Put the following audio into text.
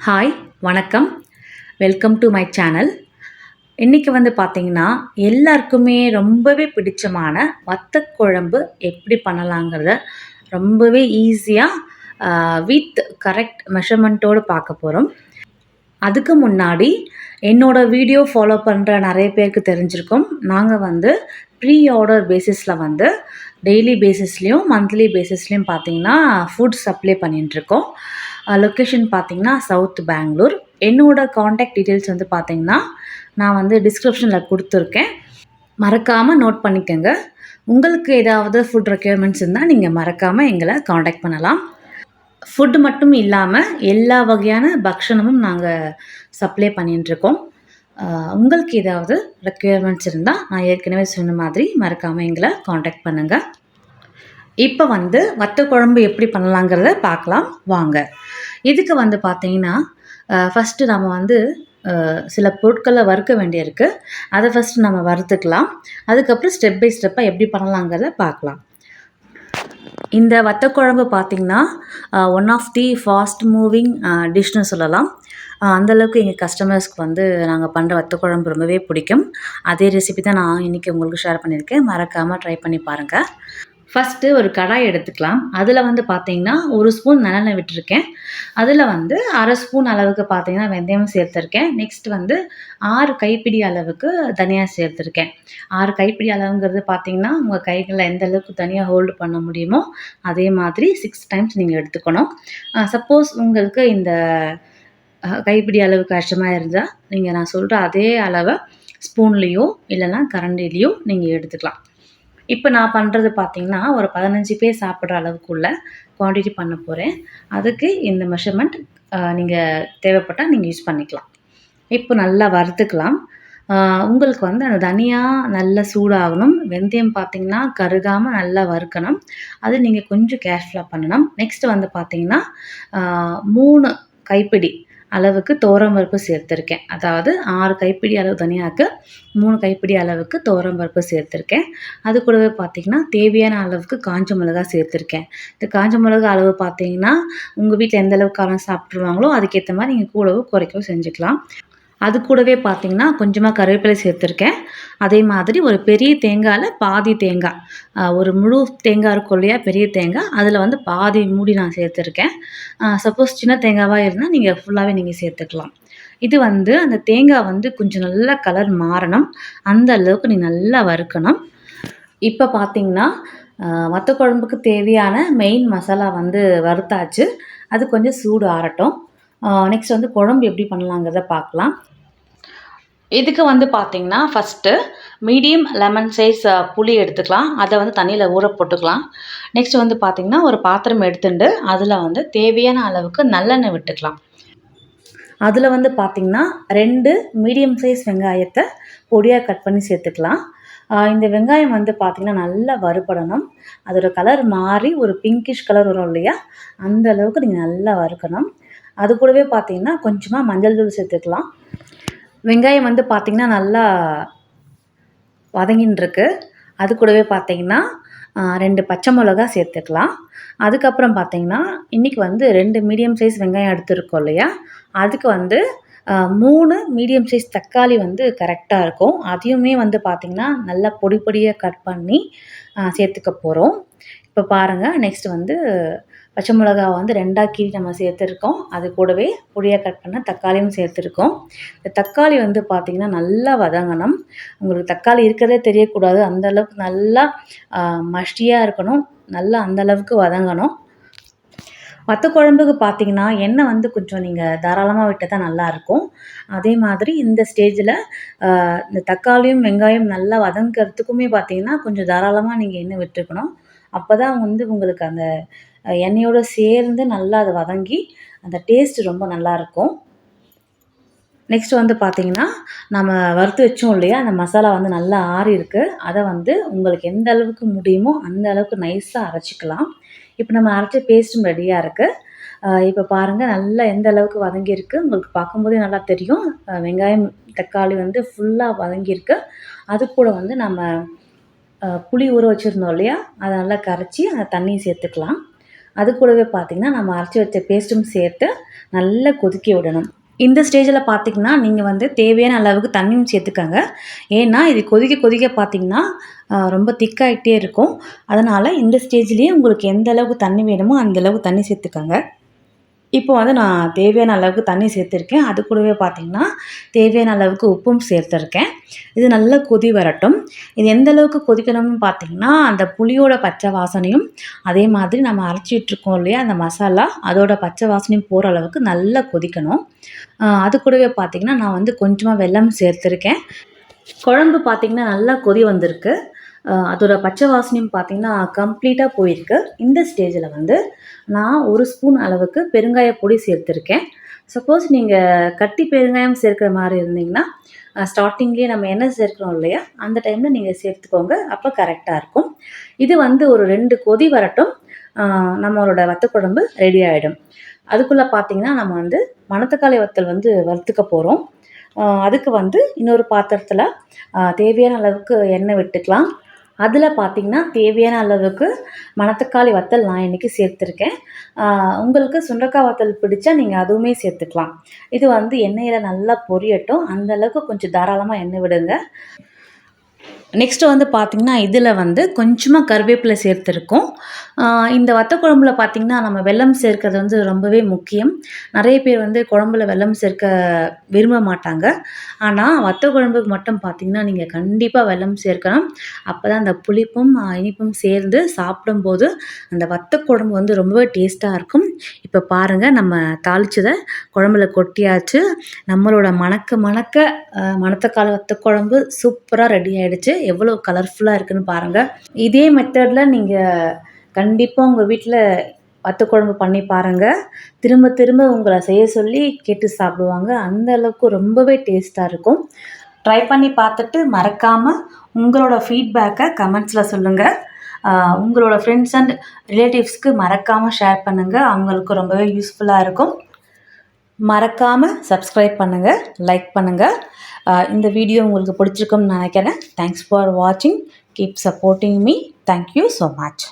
Hi வணக்கம். Welcome to my channel இன்றைக்கி வந்து பார்த்திங்கன்னா எல்லாருக்குமே ரொம்பவே பிடிச்சமான வத்தக்குழம்பு எப்படி பண்ணலாங்கிறத ரொம்பவே ஈஸியாக வித் கரெக்ட் மெஷர்மெண்ட்டோடு பார்க்க போகிறோம் அதுக்கு முன்னாடி என்னோடய வீடியோ ஃபாலோ பண்ணுற நிறைய பேருக்கு தெரிஞ்சிருக்கும். நாங்கள் வந்து ப்ரீ ஆர்டர் பேசிஸில் வந்து டெய்லி பேசிஸ்லேயும் மந்த்லி பேசிஸ்லேயும் பார்த்தீங்கன்னா ஃபுட் சப்ளை பண்ணிட்டுருக்கோம் லொக்கேஷன் பார்த்தீங்கன்னா சவுத் பெங்களூர். என்னோடய காண்டாக்ட் டீட்டெயில்ஸ் வந்து பார்த்தீங்கன்னா நான் வந்து டிஸ்கிரிப்ஷனில் கொடுத்துருக்கேன். மறக்காமல் நோட் பண்ணிக்கோங்க. உங்களுக்கு ஏதாவது ஃபுட் ரெக்யர்மெண்ட்ஸ் இருந்தால் நீங்கள் மறக்காமல் எங்களை காண்டாக்ட் பண்ணலாம். ஃபுட்டு மட்டும் இல்லாமல் எல்லா வகையான பக்ஷணமும் நாங்கள் சப்ளை பண்ணிட்டுருக்கோம் உங்களுக்கு ஏதாவது ரெக்யர்மெண்ட்ஸ் இருந்தால் நான் ஏற்கனவே சொன்ன மாதிரி மறக்காமல் எங்களை காண்டாக்ட் பண்ணுங்கள் இப்போ வந்து வத்த குழம்பு எப்படி பண்ணலாங்கிறத பார்க்கலாம் வாங்க. இதுக்கு வந்து பார்த்தீங்கன்னா ஃபஸ்ட்டு நம்ம வந்து சில பொருட்களை வறுக்க வேண்டியிருக்கு. அதை ஃபஸ்ட்டு நம்ம வறுத்துக்கலாம். அதுக்கப்புறம் ஸ்டெப் பை ஸ்டெப்பாக எப்படி பண்ணலாங்கிறத பார்க்கலாம் இந்த வத்தக்குழம்பு பார்த்திங்கன்னா one of the fast moving டிஷ்னு சொல்லலாம். அந்தளவுக்கு எங்கள் கஸ்டமர்ஸ்க்கு வந்து நாங்கள் பண்ணுற வத்தக்குழம்பு ரொம்பவே பிடிக்கும். அதே ரெசிபி தான் நான் இன்றைக்கி உங்களுக்கு ஷேர் பண்ணியிருக்கேன். மறக்காமல் ட்ரை பண்ணி பாருங்கள் ஃபஸ்ட்டு ஒரு கடாய் எடுத்துக்கலாம். அதில் வந்து பார்த்தீங்கன்னா ஒரு ஸ்பூன் நல்லெண்ணெய் விட்டுருக்கேன். அதில் வந்து அரை ஸ்பூன் அளவுக்கு பார்த்தீங்கன்னா வெந்தயம் சேர்த்துருக்கேன். நெக்ஸ்ட் வந்து ஆறு கைப்பிடி அளவுக்கு தனியாக சேர்த்துருக்கேன். ஆறு கைப்பிடி அளவுங்கிறது பார்த்தீங்கன்னா உங்கள் கைகளில் எந்த அளவுக்கு தனியாக ஹோல்டு பண்ண முடியுமோ அதே மாதிரி சிக்ஸ் டைம்ஸ் நீங்கள் எடுத்துக்கணும். சப்போஸ் உங்களுக்கு இந்த கைப்பிடி அளவு கஷ்டமாக இருந்தால் நீங்கள் நான் சொல்கிற அதே அளவை ஸ்பூன்லேயோ இல்லைன்னா கரண்டிலேயோ நீங்கள் எடுத்துக்கலாம். இப்போ நான் பண்ணுறது பார்த்திங்கன்னா ஒரு பதினஞ்சு பேர் சாப்பிட்ற அளவுக்குள்ள குவான்டிட்டி பண்ண போகிறேன் அதுக்கு இந்த மெஷர்மெண்ட் நீங்கள் தேவைப்பட்டால் நீங்கள் யூஸ் பண்ணிக்கலாம். இப்போ நல்லா வறுத்துக்கலாம். உங்களுக்கு வந்து அந்த தனியாக நல்லா சூடாகணும். வெந்தயம் பார்த்திங்கன்னா கருகாமல் நல்லா வறுக்கணும். அது நீங்கள் கொஞ்சம் கேஷ்ஃபுல்லாக பண்ணணும். நெக்ஸ்ட்டு வந்து பார்த்திங்கன்னா மூணு கைப்பிடி அளவுக்கு பருப்பு சேர்த்துருக்கேன். அதாவது ஆறு கைப்பிடி அளவு தனியாக்கு மூணு கைப்பிடி அளவுக்கு பருப்பு சேர்த்துருக்கேன். அது கூடவே பார்த்திங்கன்னா தேவையான அளவுக்கு காஞ்ச மிளகா சேர்த்துருக்கேன். இந்த காஞ்ச மிளகா அளவு பார்த்திங்கன்னா உங்கள் வீட்டில் எந்த அளவுக்கு காரம் சாப்பிட்ருவாங்களோ அதுக்கேற்ற மாதிரி நீங்கள் கூடவோ குறைக்கவோ செஞ்சுக்கலாம். அது கூடவே பார்த்திங்கன்னா கொஞ்சமாக கருவேப்பிலை சேர்த்துருக்கேன். அதே மாதிரி ஒரு பெரிய தேங்காயில் பாதி தேங்காய் ஒரு முழு தேங்காய் இருக்கும் இல்லையா பெரிய தேங்காய் அதில் வந்து பாதி மூடி நான் சேர்த்துருக்கேன். சப்போஸ் சின்ன தேங்காவாக இருந்தால் நீங்கள் ஃபுல்லாகவே நீங்கள் சேர்த்துக்கலாம். இது வந்து அந்த தேங்காய் வந்து கொஞ்சம் நல்லா கலர் மாறணும். அந்த அளவுக்கு நீ நல்லா வறுக்கணும். இப்போ பார்த்திங்கன்னா மற்ற குழம்புக்கு தேவையான மெயின் மசாலா வந்து வறுத்தாச்சு. அது கொஞ்சம் சூடு ஆறட்டும். நெக்ஸ்ட் வந்து குழம்பு எப்படி பண்ணலாங்கிறத பார்க்கலாம். இதுக்கு வந்து பார்த்திங்கன்னா ஃபஸ்ட்டு மீடியம் லெமன் சைஸ் புளி எடுத்துக்கலாம். அதை வந்து தண்ணியில் ஊற போட்டுக்கலாம். நெக்ஸ்ட் வந்து பார்த்திங்கன்னா ஒரு பாத்திரம் எடுத்துட்டு அதில் வந்து தேவையான அளவுக்கு நல்லெண்ணெய் விட்டுக்கலாம். அதில் வந்து பார்த்திங்கன்னா ரெண்டு மீடியம் சைஸ் வெங்காயத்தை பொடியாக கட் பண்ணி சேர்த்துக்கலாம். இந்த வெங்காயம் வந்து பார்த்திங்கன்னா நல்லா வறுபடணும். அதோட கலர் மாறி ஒரு பிங்கிஷ் கலர் வரும் இல்லையா? அந்த அளவுக்கு நீங்கள் நல்லா வறுக்கணும். அது கூடவே பார்த்திங்கன்னா கொஞ்சமாக மஞ்சள் தூள் சேர்த்துக்கலாம். வெங்காயம் வந்து பார்த்திங்கன்னா நல்லா வதங்கின்னு அது கூடவே பார்த்திங்கன்னா ரெண்டு பச்சை மிளகா சேர்த்துக்கலாம். அதுக்கப்புறம் பார்த்திங்கன்னா இன்றைக்கி வந்து ரெண்டு மீடியம் சைஸ் வெங்காயம் எடுத்துருக்கோம் இல்லையா? அதுக்கு வந்து மூணு மீடியம் சைஸ் தக்காளி வந்து கரெக்டாக இருக்கும். அதையுமே வந்து பார்த்திங்கன்னா நல்லா பொடி பொடியாக கட் பண்ணி சேர்த்துக்க போகிறோம் இப்போ பாருங்கள் நெக்ஸ்ட் வந்து பச்சை மிளகாவை வந்து ரெண்டாக கீழ் நம்ம சேர்த்துருக்கோம். அது கூடவே பொடியாக கட் பண்ண தக்காளியும் சேர்த்துருக்கோம். இந்த தக்காளி வந்து பார்த்திங்கன்னா நல்லா வதங்கணும். உங்களுக்கு தக்காளி இருக்கிறதே தெரியக்கூடாது. அந்தளவுக்கு நல்லா மஷ்டியாக இருக்கணும். நல்லா அந்தளவுக்கு வதங்கணும். வத்த குழம்புக்கு பார்த்தீங்கன்னா எண்ணெய் வந்து கொஞ்சம் நீங்கள் தாராளமாக விட்டால் தான் நல்லாயிருக்கும் அதே மாதிரி இந்த ஸ்டேஜில் இந்த தக்காளியும் வெங்காயம் நல்லா வதங்கிறதுக்குமே பார்த்தீங்கன்னா கொஞ்சம் தாராளமாக நீங்கள் எண்ணெய் விட்டுருக்கணும். அப்போ தான் வந்து உங்களுக்கு அந்த எண்ணெயோடு சேர்ந்து நல்லா அது வதங்கி அந்த டேஸ்ட்டு ரொம்ப நல்லாயிருக்கும் நெக்ஸ்ட் வந்து பார்த்திங்கன்னா நம்ம வறுத்து வச்சோம் இல்லையா அந்த மசாலா வந்து நல்லா ஆறி இருக்குது அதை வந்து உங்களுக்கு எந்த அளவுக்கு முடியுமோ அந்த அளவுக்கு நைஸாக அரைச்சிக்கலாம். இப்போ நம்ம அரைச்ச பேஸ்ட்டும் ரெடியாக இருக்குது இப்போ பாருங்கள் நல்லா எந்த அளவுக்கு வதங்கியிருக்கு உங்களுக்கு பார்க்கும்போதே நல்லா தெரியும். வெங்காயம் தக்காளி வந்து ஃபுல்லாக வதங்கியிருக்கு அது கூட வந்து நம்ம புளி ஊற வச்சுருந்தோம் இல்லையா அதை நல்லா கரைச்சி அந்த தண்ணியை சேர்த்துக்கலாம். அது கூடவே பார்த்திங்கன்னா நம்ம அரைச்சி வச்ச பேஸ்ட்டும் சேர்த்து நல்லா கொதிக்க விடணும். இந்த ஸ்டேஜில் பார்த்தீங்கன்னா நீங்கள் வந்து தேவையான அளவுக்கு தண்ணியும் சேர்த்துக்கங்க. ஏன்னா இது கொதிக்க கொதிக்க பார்த்தீங்கன்னா ரொம்ப திக்காகிட்டே இருக்கும். அதனால் இந்த ஸ்டேஜ்லேயே உங்களுக்கு எந்த அளவுக்கு தண்ணி வேணுமோ அந்த அளவுக்கு தண்ணி சேர்த்துக்கங்க. இப்போ வந்து நான் தேவையான அளவுக்கு தண்ணி சேர்த்துருக்கேன். அது கூடவே பார்த்திங்கன்னா தேவையான அளவுக்கு உப்பும் சேர்த்துருக்கேன். இது நல்லா கொதி வரட்டும். இது எந்த அளவுக்கு கொதிக்கணும்னு பார்த்தீங்கன்னா அந்த புளியோட பச்சை வாசனையும் அதே மாதிரி நம்ம அரைச்சிட்ருக்கோம் இல்லையா அந்த மசாலா அதோட பச்சை வாசனையும் போகிற அளவுக்கு நல்லா கொதிக்கணும். அது கூடவே பார்த்தீங்கன்னா நான் வந்து கொஞ்சமாக வெல்லம் சேர்த்துருக்கேன். குழம்பு பார்த்திங்கன்னா நல்லா கொதி வந்திருக்கு. அதோட பச்சை வாசனையும் பார்த்தீங்கன்னா கம்ப்ளீட்டாக போயிருக்கு. இந்த ஸ்டேஜில் வந்து நான் ஒரு ஸ்பூன் அளவுக்கு பெருங்காய பொடி சேர்த்துருக்கேன். சப்போஸ் நீங்கள் கட்டி பெருங்காயம் சேர்க்குற மாதிரி இருந்தீங்கன்னா ஸ்டார்டிங்லேயே நம்ம எண்ணெய் சேர்க்குறோம் இல்லையா அந்த டைமில் நீங்கள் சேர்த்துக்கோங்க. அப்போ கரெக்டாக இருக்கும். இது வந்து ஒரு ரெண்டு கொதி வரட்டும். நம்மளோட வத்தக்குழம்பு ரெடி ஆகிடும் அதுக்குள்ளே பார்த்தீங்கன்னா நம்ம வந்து மணத்தக்காளி வத்தல் வந்து வறுத்துக்க போகிறோம் அதுக்கு வந்து இன்னொரு பாத்திரத்தில் தேவையான அளவுக்கு எண்ணெய் விட்டுக்கலாம். அதில் பார்த்தீங்கன்னா தேவையான அளவுக்கு மணத்தக்காளி வத்தல் நான் இன்றைக்கி சேர்த்துருக்கேன். உங்களுக்கு சுண்டக்காய் வத்தல் பிடிச்சா நீங்கள் அதுவுமே சேர்த்துக்கலாம். இது வந்து எண்ணெயில் நல்லா பொரியட்டும். அந்தளவுக்கு கொஞ்சம் தாராளமாக எண்ணெய் விடுங்க. நெக்ஸ்ட்டு வந்து பார்த்திங்கன்னா இதில் வந்து கொஞ்சமாக கருவேப்பிலை சேர்த்துருக்கோம். இந்த வத்த குழம்புல பார்த்திங்கன்னா நம்ம வெல்லம் சேர்க்கிறது வந்து ரொம்பவே முக்கியம். நிறைய பேர் வந்து குழம்புல வெல்லம் சேர்க்க விரும்ப மாட்டாங்க. ஆனால் வத்த குழம்புக்கு மட்டும் பார்த்திங்கன்னா நீங்கள் கண்டிப்பாக வெல்லம் சேர்க்கணும் அப்போ தான் அந்த புளிப்பும் இனிப்பும் சேர்ந்து சாப்பிடும்போது அந்த வத்த குழம்பு வந்து ரொம்பவே டேஸ்ட்டாக இருக்கும். இப்போ பாருங்கள் நம்ம தாளிச்சதை குழம்புல கொட்டியாச்சு. நம்மளோட மணக்க மணக்க மணத்தக்கால வத்த குழம்பு சூப்பராக ரெடி ஆகிடுச்சு எவ்வளோ கலர்ஃபுல்லாக இருக்குன்னு பாருங்கள் இதே மெத்தடில் நீங்கள் கண்டிப்பாக உங்கள் வீட்டில் வத்த குழம்பு பண்ணி பாருங்கள் திரும்ப திரும்ப உங்களை செய்ய சொல்லி கேட்டு சாப்பிடுவாங்க. அந்த அளவுக்கு ரொம்பவே டேஸ்ட்டாக இருக்கும். ட்ரை பண்ணி பார்த்துட்டு மறக்காமல் உங்களோட ஃபீட்பேக்கை கமெண்ட்ஸில் சொல்லுங்கள் உங்களோட ஃப்ரெண்ட்ஸ் அண்ட் ரிலேட்டிவ்ஸ்க்கு மறக்காமல் ஷேர் பண்ணுங்கள் அவங்களுக்கு ரொம்பவே யூஸ்ஃபுல்லாக இருக்கும். மறக்காமல் சப்ஸ்கிரைப் பண்ணுங்கள் லைக் பண்ணுங்கள் இந்த வீடியோ உங்களுக்கு பிடிச்சிருக்கும்னு நினைக்கிறேன். தேங்க்ஸ் ஃபார் வாட்சிங் keep supporting me thank you so much